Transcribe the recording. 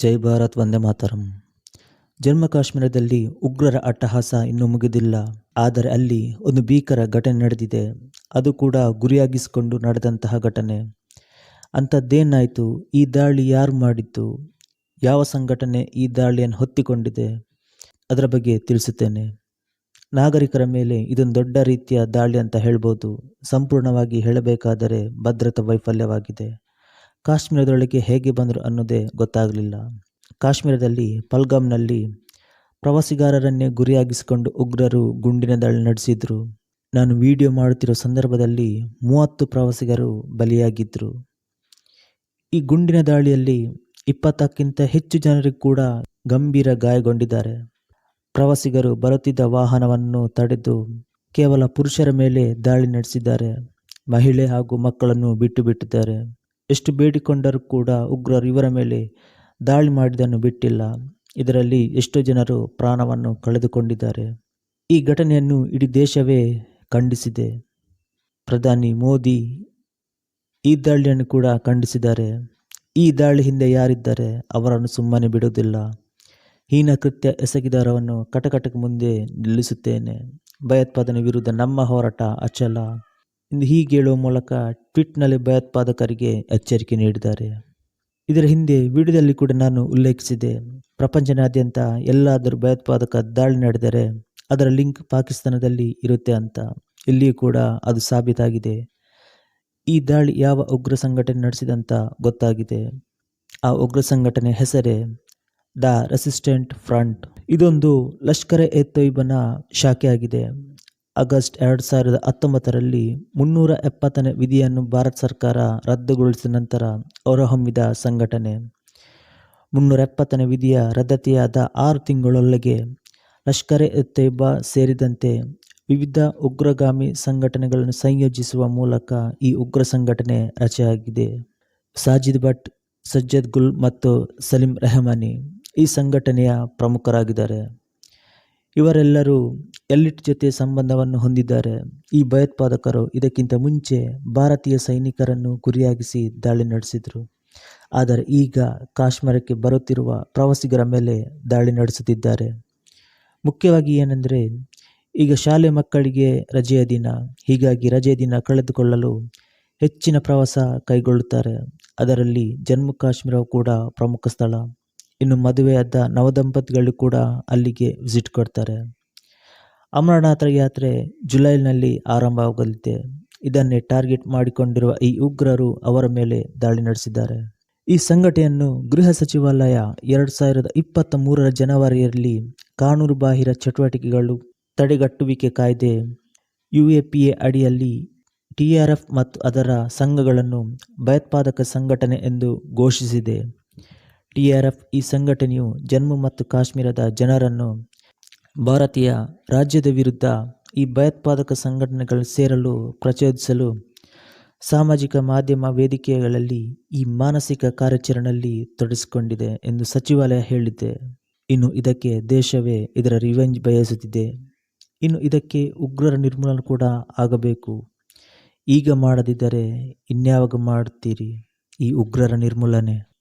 ಜೈ ಭಾರತ್ ವಂದೇ ಮಾತರಂ. ಜಮ್ಮು ಕಾಶ್ಮೀರದಲ್ಲಿ ಉಗ್ರರ ಅಟ್ಟಹಾಸ ಇನ್ನೂ ಮುಗಿದಿಲ್ಲ. ಆದರೆ ಅಲ್ಲಿ ಒಂದು ಭೀಕರ ಘಟನೆ ನಡೆದಿದೆ. ಅದು ಕೂಡ ಗುರಿಯಾಗಿಸಿಕೊಂಡು ನಡೆದಂತಹ ಘಟನೆ. ಅಂಥದ್ದೇನಾಯಿತು? ಈ ದಾಳಿ ಯಾರು ಮಾಡಿದ್ದು? ಯಾವ ಸಂಘಟನೆ ಈ ದಾಳಿಯನ್ನು ಹೊತ್ತಿಕೊಂಡಿದೆ? ಅದರ ಬಗ್ಗೆ ತಿಳಿಸುತ್ತೇನೆ. ನಾಗರಿಕರ ಮೇಲೆ ಇದೊಂದು ದೊಡ್ಡ ರೀತಿಯ ದಾಳಿ ಅಂತ ಹೇಳ್ಬೋದು. ಸಂಪೂರ್ಣವಾಗಿ ಹೇಳಬೇಕಾದರೆ ಭದ್ರತಾ ವೈಫಲ್ಯವಾಗಿದೆ. ಕಾಶ್ಮೀರದೊಳಗೆ ಹೇಗೆ ಬಂದರು ಅನ್ನೋದೇ ಗೊತ್ತಾಗಲಿಲ್ಲ. ಕಾಶ್ಮೀರದಲ್ಲಿ ಪಲ್ಗಾಮ್ನಲ್ಲಿ ಪ್ರವಾಸಿಗಾರರನ್ನೇ ಗುರಿಯಾಗಿಸಿಕೊಂಡು ಉಗ್ರರು ಗುಂಡಿನ ದಾಳಿ ನಡೆಸಿದ್ರು. ನಾನು ವಿಡಿಯೋ ಮಾಡುತ್ತಿರೋ ಸಂದರ್ಭದಲ್ಲಿ ಮೂವತ್ತು ಪ್ರವಾಸಿಗರು ಬಲಿಯಾಗಿದ್ದರು ಈ ಗುಂಡಿನ ದಾಳಿಯಲ್ಲಿ ಇಪ್ಪತ್ತಕ್ಕಿಂತ ಹೆಚ್ಚು ಜನರಿಗೆ ಕೂಡ ಗಂಭೀರ ಗಾಯಗೊಂಡಿದ್ದಾರೆ. ಪ್ರವಾಸಿಗರು ಬರುತ್ತಿದ್ದ ವಾಹನವನ್ನು ತಡೆದು ಕೇವಲ ಪುರುಷರ ಮೇಲೆ ದಾಳಿ ನಡೆಸಿದ್ದಾರೆ. ಮಹಿಳೆ ಹಾಗೂ ಮಕ್ಕಳನ್ನು ಬಿಟ್ಟು ಬಿಟ್ಟಿದ್ದಾರೆ ಎಷ್ಟು ಬೇಡಿಕೊಂಡರೂ ಕೂಡ ಉಗ್ರರು ಇವರ ಮೇಲೆ ದಾಳಿ ಮಾಡಿದ್ದನ್ನು ಬಿಟ್ಟಿಲ್ಲ. ಇದರಲ್ಲಿ ಎಷ್ಟೋ ಜನರು ಪ್ರಾಣವನ್ನು ಕಳೆದುಕೊಂಡಿದ್ದಾರೆ. ಈ ಘಟನೆಯನ್ನು ಇಡೀ ದೇಶವೇ ಖಂಡಿಸಿದೆ. ಪ್ರಧಾನಿ ಮೋದಿ ಈ ದಾಳಿಯನ್ನು ಕೂಡ ಖಂಡಿಸಿದ್ದಾರೆ. ಈ ದಾಳಿ ಹಿಂದೆ ಯಾರಿದ್ದಾರೆ ಅವರನ್ನು ಸುಮ್ಮನೆ ಬಿಡುವುದಿಲ್ಲ. ಹೀನ ಕೃತ್ಯ ಎಸಗಿದವರನ್ನು ಕಟಕಟಕ್ಕೆ ಮುಂದೆ ನಿಲ್ಲಿಸುತ್ತೇನೆ. ಭಯೋತ್ಪಾದನೆ ವಿರುದ್ಧ ನಮ್ಮ ಹೋರಾಟ ಅಚಲ. ಹೀಗೆ ಹೇಳುವ ಮೂಲಕ ಟ್ವಿಟ್ನಲ್ಲಿ ಭಯೋತ್ಪಾದಕರಿಗೆ ಎಚ್ಚರಿಕೆ ನೀಡಿದ್ದಾರೆ. ಇದರ ಹಿಂದೆ ವಿಡಿಯೋದಲ್ಲಿ ಕೂಡ ನಾನು ಉಲ್ಲೇಖಿಸಿದೆ ಪ್ರಪಂಚದಾದ್ಯಂತ ಎಲ್ಲಾದರೂ ಭಯೋತ್ಪಾದಕ ದಾಳಿ ನಡೆದರೆ ಅದರ ಲಿಂಕ್ ಪಾಕಿಸ್ತಾನದಲ್ಲಿ ಇರುತ್ತೆ ಅಂತ. ಇಲ್ಲಿಯೂ ಕೂಡ ಅದು ಸಾಬೀತಾಗಿದೆ. ಈ ದಾಳಿ ಯಾವ ಉಗ್ರ ಸಂಘಟನೆ ನಡೆಸಿದಂತ ಗೊತ್ತಾಗಿದೆ. ಆ ಉಗ್ರ ಸಂಘಟನೆ ಹೆಸರೇ ದ ರೆಸಿಸ್ಟೆಂಟ್ ಫ್ರಂಟ್. ಇದೊಂದು ಲಷ್ಕರ್ ಎ ತೊಯ್ಬನ ಶಾಖೆಯಾಗಿದೆ. ಆಗಸ್ಟ್ ಎರಡು ಸಾವಿರದ ಹತ್ತೊಂಬತ್ತರಲ್ಲಿ ಮುನ್ನೂರ ಎಪ್ಪತ್ತನೇ ವಿಧಿಯನ್ನು ಭಾರತ ಸರ್ಕಾರ ರದ್ದುಗೊಳಿಸಿದ ನಂತರ ಹೊರಹೊಮ್ಮಿದ ಸಂಘಟನೆ. ಮುನ್ನೂರ ಎಪ್ಪತ್ತನೇ ವಿಧಿಯ ರದ್ದತಿಯಾದ ಆರು ತಿಂಗಳೊಳಗೆ ಲಷ್ಕರೆ ಎ ತೊಯ್ಬಾ ಸೇರಿದಂತೆ ವಿವಿಧ ಉಗ್ರಗಾಮಿ ಸಂಘಟನೆಗಳನ್ನು ಸಂಯೋಜಿಸುವ ಮೂಲಕ ಈ ಉಗ್ರ ಸಂಘಟನೆ ರಚೆಯಾಗಿದೆ. ಸಾಜಿದ್ ಭಟ್, ಸಜ್ಜದ್ ಗುಲ್ ಮತ್ತು ಸಲೀಂ ರೆಹಮಾನಿ ಈ ಸಂಘಟನೆಯ ಪ್ರಮುಖರಾಗಿದ್ದಾರೆ. ಇವರೆಲ್ಲರೂ ಎಲಿಟ್ ಜೊತೆ ಸಂಬಂಧವನ್ನು ಹೊಂದಿದ್ದಾರೆ? ಈ ಭಯೋತ್ಪಾದಕರು ಇದಕ್ಕಿಂತ ಮುಂಚೆ ಭಾರತೀಯ ಸೈನಿಕರನ್ನು ಗುರಿಯಾಗಿಸಿ ದಾಳಿ ನಡೆಸಿದರು. ಆದರೆ ಈಗ ಕಾಶ್ಮೀರಕ್ಕೆ ಬರುತ್ತಿರುವ ಪ್ರವಾಸಿಗರ ಮೇಲೆ ದಾಳಿ ನಡೆಸುತ್ತಿದ್ದಾರೆ. ಮುಖ್ಯವಾಗಿ ಏನೆಂದರೆ, ಈಗ ಶಾಲೆ ಮಕ್ಕಳಿಗೆ ರಜೆಯ ದಿನ. ಹೀಗಾಗಿ ರಜೆಯ ದಿನ ಕಳೆದುಕೊಳ್ಳಲು ಹೆಚ್ಚಿನ ಪ್ರವಾಸ ಕೈಗೊಳ್ಳುತ್ತಾರೆ. ಅದರಲ್ಲಿ ಜಮ್ಮು ಕಾಶ್ಮೀರವು ಕೂಡ ಪ್ರಮುಖ ಸ್ಥಳ. ಇನ್ನು ಮದುವೆಯಾದ ನವದಂಪತಿಗಳು ಕೂಡ ಅಲ್ಲಿಗೆ ವಿಸಿಟ್ ಕೊಡ್ತಾರೆ. ಅಮರನಾಥ ಯಾತ್ರೆ ಜುಲೈನಲ್ಲಿ ಆರಂಭವಾಗಲಿದೆ. ಇದನ್ನೇ ಟಾರ್ಗೆಟ್ ಮಾಡಿಕೊಂಡಿರುವ ಈ ಉಗ್ರರು ಅವರ ಮೇಲೆ ದಾಳಿ ನಡೆಸಿದ್ದಾರೆ. ಈ ಸಂಘಟನೆಯನ್ನು ಗೃಹ ಸಚಿವಾಲಯ ಎರಡು ಸಾವಿರದ ಇಪ್ಪತ್ತ ಮೂರರ ಜನವರಿಯಲ್ಲಿ ಕಾನೂನು ಬಾಹಿರ ಚಟುವಟಿಕೆಗಳು ತಡೆಗಟ್ಟುವಿಕೆ ಕಾಯ್ದೆ ಯು ಎ ಪಿ ಎ ಅಡಿಯಲ್ಲಿ ಟಿಆರ್ಎಫ್ ಮತ್ತು ಅದರ ಸಂಘಗಳನ್ನು ಭಯೋತ್ಪಾದಕ ಸಂಘಟನೆ ಎಂದು ಘೋಷಿಸಿದೆ. ಟಿಆರ್ಎಫ್ ಈ ಸಂಘಟನೆಯು ಜಮ್ಮು ಮತ್ತು ಕಾಶ್ಮೀರದ ಜನರನ್ನು ಭಾರತೀಯ ರಾಜ್ಯದ ವಿರುದ್ಧ ಈ ಭಯೋತ್ಪಾದಕ ಸಂಘಟನೆಗಳು ಸೇರಲು, ಪ್ರಚೋದಿಸಲು ಸಾಮಾಜಿಕ ಮಾಧ್ಯಮ ವೇದಿಕೆಗಳಲ್ಲಿ ಈ ಮಾನಸಿಕ ಕಾರ್ಯಾಚರಣೆಯಲ್ಲಿ ತೊಡಗಿಸಿಕೊಂಡಿದೆ ಎಂದು ಸಚಿವಾಲಯ ಹೇಳಿದೆ. ಇನ್ನು ಇದಕ್ಕೆ ದೇಶವೇ ಇದರ ರಿವೆಂಜ್ ಬಯಸುತ್ತಿದೆ. ಇನ್ನು ಇದಕ್ಕೆ ಉಗ್ರರ ನಿರ್ಮೂಲನೆ ಕೂಡ ಆಗಬೇಕು. ಈಗ ಮಾಡದಿದ್ದರೆ ಇನ್ಯಾವಾಗ ಮಾಡುತ್ತೀರಿ ಈ ಉಗ್ರರ ನಿರ್ಮೂಲನೆ?